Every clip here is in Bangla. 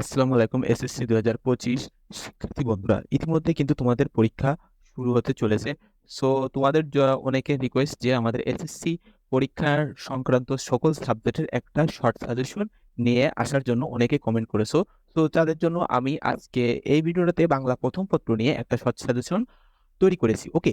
আসসালামু আলাইকুম, এসএসসি দু হাজার পঁচিশ শিক্ষার্থী বন্ধুরা, ইতিমধ্যে কিন্তু তোমাদের পরীক্ষা শুরু হতে চলেছে। সো তোমাদের অনেকে রিকোয়েস্ট যে, আমাদের এসএসসি পরীক্ষার সংক্রান্ত সকল সাবজেক্টের একটা শর্ট সাজেশন নিয়ে আসার জন্য অনেকে কমেন্ট করেছ। তো তাদের জন্য আমি আজকে এই ভিডিওটাতে বাংলা প্রথম পত্র নিয়ে একটা শর্ট সাজেশন তৈরি করেছি। ওকে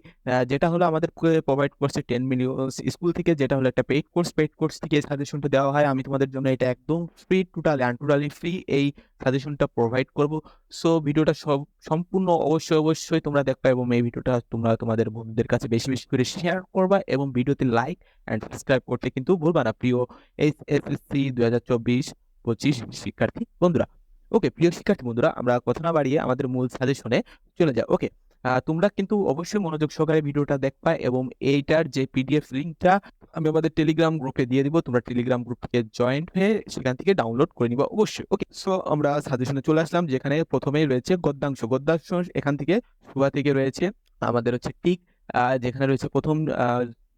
যেটা হলো আমাদের প্রোভাইড করছে টেন মিলিয়ন স্কুল থেকে, যেটা হলো একটা পেইড কোর্স পেইড কোর্স থেকে সাজেশনটা দেওয়া হয়। আমি তোমাদের জন্য এটা একদম free total and totally free এই সাজেশনটা প্রোভাইড করব। সো ভিডিওটা সব, সম্পূর্ণ অবশ্যই অবশ্যই তোমরা দেখবা এবং এই ভিডিওটা তোমরা তোমাদের বন্ধুদের কাছে বেশি বেশি করে শেয়ার করবা এবং ভিডিওতে লাইক অ্যান্ড সাবস্ক্রাইব করতে কিন্তু ভুলবা না, প্রিয় এইচ এসএসসি দুই হাজার চব্বিশ পঁচিশ শিক্ষার্থী বন্ধুরা। ওকে প্রিয় শিক্ষার্থী বন্ধুরা, আমরা কথা না বাড়িয়ে আমাদের মূল সাজেশনে চলে যাই। ওকে তোমরা কিন্তু অবশ্যই মনোযোগ সহকারে ভিডিওটা দেখবা এবং এইটার যে পিডিএফ লিঙ্কটা আমি আমাদের টেলিগ্রাম গ্রুপে দিয়ে দিব। তোমরা টেলিগ্রাম গ্রুপ থেকে জয়েন্ট হয়ে সেখান থেকে ডাউনলোড করে নিবা অবশ্যই। ওকে সো আমরা সাজেশনে চলে আসলাম যেখানে প্রথমেই রয়েছে গদ্যাংশ। গদ্যাংশ এখান থেকে শুভা থেকে রয়েছে আমাদের হচ্ছে টিক যেখানে রয়েছে প্রথম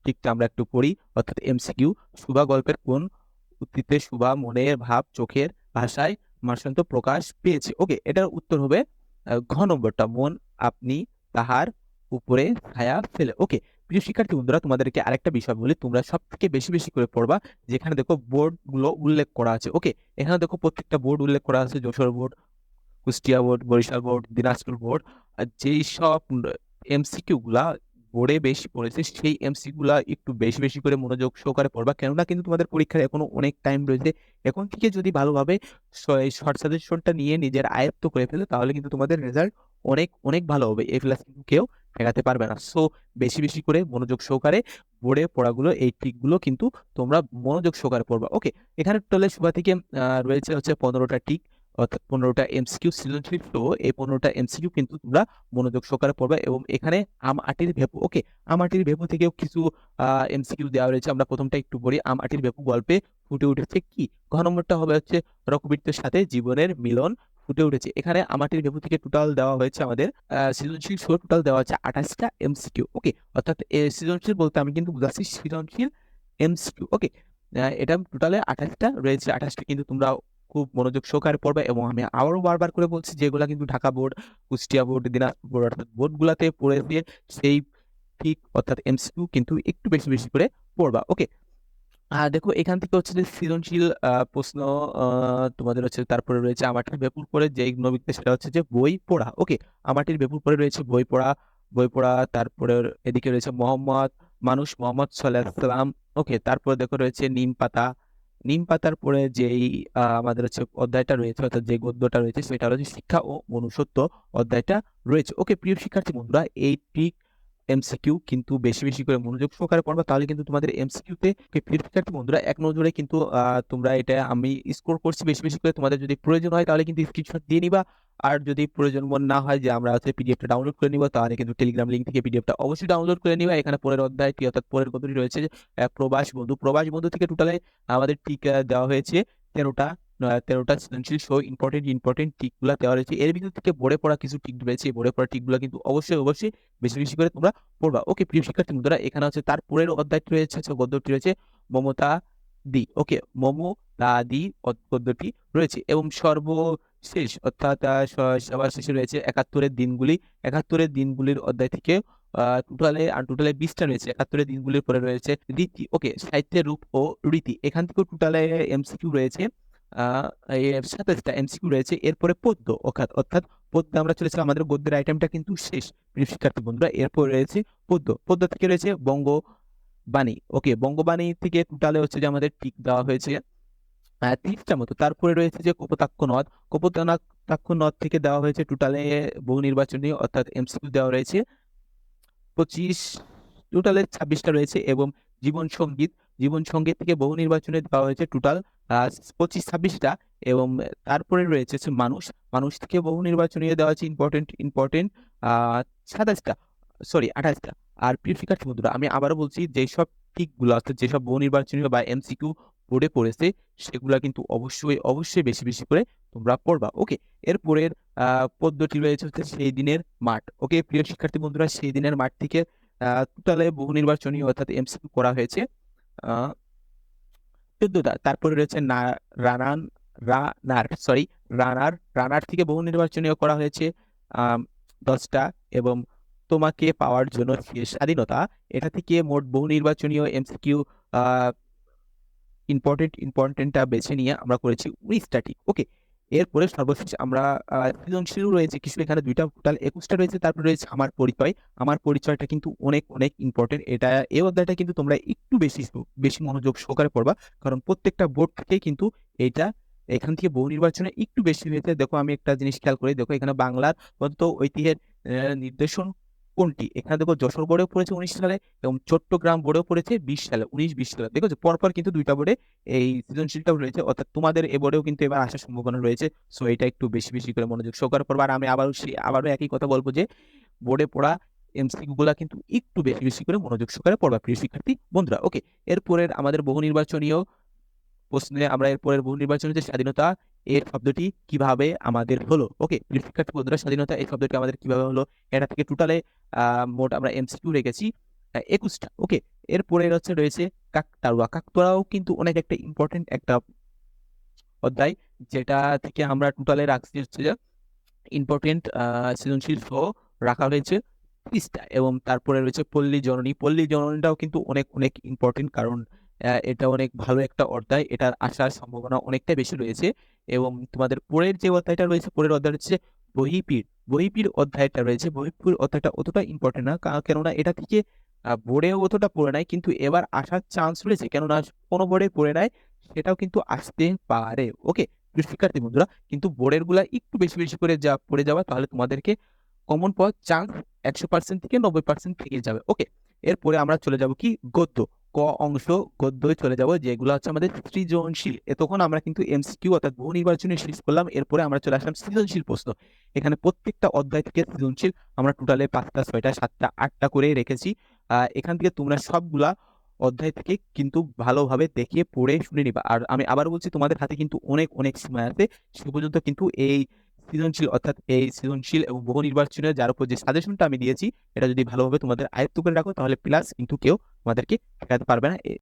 টিকটা আমরা একটু পড়ি, অর্থাৎ এমসিকিউ শুভা গল্পের কোন উক্তিতে শুভা মনের ভাব চোখের ভাষায় মার্শান্ত প্রকাশ পেয়েছে? ওকে এটার উত্তর হবে ঘ নম্বরটা, মন, আপনি তাহার উপরে ছায়া ফেলে। ওকে প্রিয় শিক্ষার্থী বন্ধুরা, তোমাদেরকে আরেকটা বিষয় বলি। তোমরা সব থেকে বেশি বেশি করে পড়বা, যেখানে দেখো বোর্ডগুলো উল্লেখ করা আছে। ওকে এখানে দেখো প্রত্যেকটা বোর্ড উল্লেখ করা আছে। Jessore board Kushtia board Barisal board Dinajpur board যেই সব এমসিকিউ গুলা বোর্ডে বেশি পড়েছে, সেই এমসি গুলা একটু বেশি বেশি করে মনোযোগ সহকারে পড়বা। কেননা কিন্তু তোমাদের পরীক্ষার এখনও অনেক টাইম রয়েছে। এখন থেকে যদি ভালোভাবে শর্ট সাজেশনটা নিয়ে নিজের আয়ত্ত করে ফেলে, তাহলে কিন্তু তোমাদের রেজাল্ট অনেক অনেক ভালো হবে। এই প্লাস কিন্তু কেউ ঠেকাতে পারবে না। সো বেশি বেশি করে মনোযোগ সহকারে বোর্ডে পড়াগুলো, এই টিকগুলো কিন্তু তোমরা মনোযোগ সহকারে পড়বা। ওকে এখানে টোটালে শুভা থেকে রয়েছে হচ্ছে পনেরোটা টিক অর্থাৎ পনেরোটা এমসিকিউ সৃজনশীল তো এই পনেরোটা এমসিকিউ কিন্তু তোমরা মনোযোগ সহকারে পড়বা এবং এখানে আম আটির ভেপু। ওকে আম আটির ভেপু থেকেও কিছু এমসিকিউ দেওয়া রয়েছে। আমরা প্রথমটা একটু পড়ি। আম আটির ভেপু গল্পে ফুটে উঠেছে কি? ঘ নম্বরটা হবে হচ্ছে রকবীরদের সাথে জীবনের মিলন। ফুটে উঠেছে। এখানে আমাটির ভেবু থেকে টোটাল দেওয়া হয়েছে আমাদের সৃজনশীল শো টোটাল দেওয়া হচ্ছে আঠাশটা এমসিকিউ ওকে অর্থাৎ সৃজনশীল বলতে আমি কিন্তু বুঝাচ্ছি সৃজনশীল এমসিকিউ ওকে এটা টোটালে আঠাশটা রয়েছে আঠাশটা, কিন্তু তোমরা খুব মনোযোগ সহকারে পড়বে এবং আমি আবারও বারবার করে বলছি, যেগুলা কিন্তু Dhaka board, Kushtia board, Dinajpur board অর্থাৎ বোর্ডগুলাতে পড়ে দিয়ে সেই ঠিক অর্থাৎ এমসিকিউ কিন্তু একটু বেশি বেশি করে পড়বা ওকে আর দেখো, এখান থেকে হচ্ছে যে সৃজনশীল প্রশ্ন তোমাদের হচ্ছে তারপরে রয়েছে আমাটির বেপুর পরে যে নবীতে সেটা হচ্ছে যে বই পড়া। ওকে আমাটির বেপুর পরে রয়েছে বই পড়া বই পড়া, তারপরে এদিকে রয়েছে মোহাম্মদ, মানুষ মোহাম্মদ সাল্লাম ওকে, তারপরে দেখো রয়েছে নিম পাতা। নিম পাতার পরে যেই আমাদের হচ্ছে অধ্যায়টা রয়েছে, অর্থাৎ যে গদ্যটা রয়েছে, সেটা হচ্ছে শিক্ষা ও মনুষ্যত্ব অধ্যায়টা রয়েছে। ওকে, প্রিয় শিক্ষার্থী বন্ধুরা, এই ঠিক এমসিকিউ কিন্তু বেশি বেশি করে মনোযোগ সহকারে পড়বা, তাহলে কিন্তু তোমাদের এমসিকিউতে প্রিয় শিক্ষার্থী বন্ধুরা এক নজরে কিন্তু তোমরা এটা আমি স্কোর করছি, বেশি বেশি করে তোমাদের যদি প্রয়োজন হয় তাহলে কিন্তু স্ক্রিনশট দিয়ে নিবা। আর যদি প্রয়োজন মনে না হয় যে আমরা হচ্ছে পিডিএফটা ডাউনলোড করে নিবা, তাহলে কিন্তু টেলিগ্রাম লিঙ্ক থেকে পিডিএফটা অবশ্যই ডাউনলোড করে নিবা। এখানে পরের অধ্যায়টি অর্থাৎ পরের কতটি রয়েছে প্রবাস বন্ধু। প্রবাস বন্ধু থেকে টোটালে আমাদের টিকা দেওয়া হয়েছে তেরোটা তেরোটা সৃজনশীল শো ইম্পর্টেন্ট ইম্পর্টেন্ট টিকগুলো দেওয়া রয়েছে। এর ভিতর থেকে বোর্ডে পড়া কিছু টিক রয়েছে। বোর্ডে পড়া টিকগুলো কিন্তু অবশ্যই অবশ্যই বেশি বেশি করে তোমরা পড়বা। ওকে প্রিয় শিক্ষার্থী বন্ধুরা, এখানে হচ্ছে তার পরের অধ্যায়টি রয়েছে গদ্যটি রয়েছে, মমতা দি। ওকে মমো তা দি পদ- রয়েছে এবং সর্বশেষ, অর্থাৎ সবার শেষে রয়েছে একাত্তরের দিনগুলি। একাত্তরের দিনগুলির অধ্যায় থেকে টোটালে আর টোটালে বিশটা রয়েছে। একাত্তরের দিনগুলির পরে রয়েছে রীতি। ওকে সাহিত্যের রূপ ও রীতি। এখান থেকেও টোটালে এমসিকিউ রয়েছে। আহ সাতাশটা এমসিকিউ রয়েছে। এরপরে পদ্য অর্থাৎ অর্থাৎ পদ্য আমরা চলেছিলাম আমাদের গদ্যের আইটেমটা কিন্তু শেষ। প্রিয় শিক্ষার্থী বন্ধুরা, এরপর রয়েছে পদ্য। পদ্য থেকে রয়েছে বঙ্গবাণী। ওকে বঙ্গবাণী থেকে টোটালে হচ্ছে যে আমাদের টিক দেওয়া হয়েছে তিরিশটা মতো। তারপরে রয়েছে যে কপোতাক্ষ নদ। কপোতাক্ষ নদ থেকে দেওয়া হয়েছে টোটালে বহু নির্বাচনী, অর্থাৎ এমসিকিউ দেওয়া রয়েছে। পঁচিশ টোটালে ছাব্বিশটা রয়েছে এবং জীবন সংগীত। জীবন সংগীত থেকে বহু নির্বাচনে দেওয়া হয়েছে টোটাল পঁচিশ, ছাব্বিশটা এবং তারপরে রয়েছে হচ্ছে মানুষ। মানুষ থেকে বহু নির্বাচনী দেওয়া হয়েছে ইম্পর্টেন্ট ইম্পর্টেন্ট সাতাশটা সরি আঠাশটা। আর শিক্ষার্থী বন্ধুরা, আমি আবারও বলছি, যেসব টিকগুলো অর্থাৎ যেসব বহু নির্বাচনীয় বা এমসিকিউ বোর্ডে পড়েছে, সেগুলা কিন্তু অবশ্যই অবশ্যই বেশি বেশি করে তোমরা পড়বা ওকে এরপরের আহ পদ্যটি রয়েছে হচ্ছে সেই দিনের মাঠ ওকে প্রিয় শিক্ষার্থী বন্ধুরা, সেই দিনের মাঠ থেকে টোটালে বহু নির্বাচনী অর্থাৎ এমসিকিউ করা হয়েছে। তারপরে রয়েছে রানান রানার সরি রানার। রানার থেকে বহু নির্বাচনীয় করা হয়েছে দশটা এবং তোমাকে পাওয়ার জন্য স্বাধীনতা, এটা থেকে মোট বহু নির্বাচনীয় এমসিকিউ ইম্পর্টেন্ট ইম্পর্টেন্টটা বেছে নিয়ে আমরা করেছি উনিশটা ঠিক ওকে এরপরে সর্বশেষ আমরা সৃজনশীল রয়েছে কিছু, এখানে দুইটা টোটাল একুশটা রয়েছে, তারপরে রয়েছে আমার পরিচয়। আমার পরিচয়টা কিন্তু অনেক অনেক ইম্পর্টেন্ট এটা, এই অধ্যায়টা কিন্তু তোমরা একটু বেশি বেশি মনোযোগ সহকারে পড়বা, কারণ প্রত্যেকটা বোর্ড থেকে কিন্তু এটা, এখান থেকে বহু নির্বাচনে একটু বেশি হয়েছে। দেখো আমি একটা জিনিস খেয়াল করি, দেখো এখানে বাংলার প্রদত্ত ঐতিহ্যের নির্দেশন কোনটি? এখানে দেখো যশোর বোর্ডেও পড়েছে উনিশ সালে এবং চট্টগ্রাম বোর্ডেও পড়েছে বিশ সালে, উনিশ, বিশ সালে। দেখো যে পরপর কিন্তু দুইটা বোর্ডে এই সৃজনশীলটাও রয়েছে। অর্থাৎ তোমাদের এ বোর্ডেও কিন্তু এবার আসার সম্ভাবনা রয়েছে। সো এটা একটু বেশি বেশি করে মনোযোগ সহকারে পড়বা। আর আমি আবারও আবারও একই কথা বলব যে বোর্ডে পড়া এমসিকিউ গুলা কিন্তু একটু বেশি বেশি করে মনোযোগ সহকারে পড়বা, প্রিয় শিক্ষার্থী বন্ধুরা। ওকে এরপরের আমাদের বহু নির্বাচনীয় প্রশ্নে আমরা এরপরের বহু নির্বাচনী যে স্বাধীনতা এর শব্দটি কীভাবে আমাদের হলো? ওকে শিক্ষার্থী বন্ধুরা, স্বাধীনতা এই শব্দটি আমাদের কীভাবে হলো? এটা থেকে টোটালে মোট আমরা এমসিকিউ রেখেছি একুশটা ওকে এরপরে হচ্ছে রয়েছে কাকতাড়ুয়া। কাকতাড়ুয়াও কিন্তু অনেক একটা ইম্পর্টেন্ট একটা অধ্যায়, যেটা থেকে আমরা টোটালে রাখছি হচ্ছে যে ইম্পর্টেন্ট সৃজনশীল সহ রাখা হয়েছে ত্রিশটা এবং তারপরে রয়েছে পল্লী জননী। পল্লী জননীটাও কিন্তু অনেক অনেক ইম্পর্টেন্ট কারণ এটা অনেক ভালো একটা অধ্যায়। এটার আসার সম্ভাবনা অনেকটাই বেশি রয়েছে এবং তোমাদের পরের যে অধ্যায়টা রয়েছে, পরের অধ্যায় হচ্ছে বহিপীর বহিপীর অধ্যায়টা রয়েছে। বহিপীর অধ্যায়টা অতটা ইম্পর্টেন্ট না কেননা এটা থেকে বোর্ডেও অতটা পড়ে নাই, কিন্তু এবার আসার চান্স রয়েছে, কেননা কোনো বোর্ডে পড়ে নাই, সেটাও কিন্তু আসতে পারে। ওকে শিক্ষার্থী বন্ধুরা, কিন্তু বোর্ডেরগুলা একটু বেশি বেশি করে যা, পড়ে যাওয়া, তাহলে তোমাদেরকে কমন পাওয়ার চান্স একশো পার্সেন্ট থেকে নব্বই পার্সেন্ট থেকে যাবে। ওকে এরপরে আমরা চলে যাব কি? গদ্য। অংশ গদ্যে চলে যাব, যেগুলো হচ্ছে আমাদের সৃজনশীল। এতক্ষণ আমরা কিন্তু এমসিকিউ অর্থাৎ বহু নির্বাচনী শেষ করলাম, এরপরে আমরা চলে আসলাম সৃজনশীল প্রশ্ন। এখানে প্রত্যেকটা অধ্যায় থেকে সৃজনশীল আমরা টোটালে পাঁচটা, ছয়টা, সাতটা, আটটা করে রেখেছি। এখান থেকে তোমরা সবগুলা অধ্যায় থেকে কিন্তু ভালোভাবে দেখে পড়ে শুনে নিবা। আর আমি আবার বলছি, তোমাদের হাতে কিন্তু অনেক অনেক সময় আছে। সে পর্যন্ত কিন্তু এই সৃজনশীল অর্থাৎ এই সৃজনশীল এবং বহু নির্বাচনের যার উপর যে সাজেশনটা আমি দিয়েছি, এটা যদি ভালোভাবে তোমাদের আয়ত্ত করে রাখো, তাহলে প্লাস কিন্তু কেউ তোমাদেরকে ঠেকাতে পারবে না।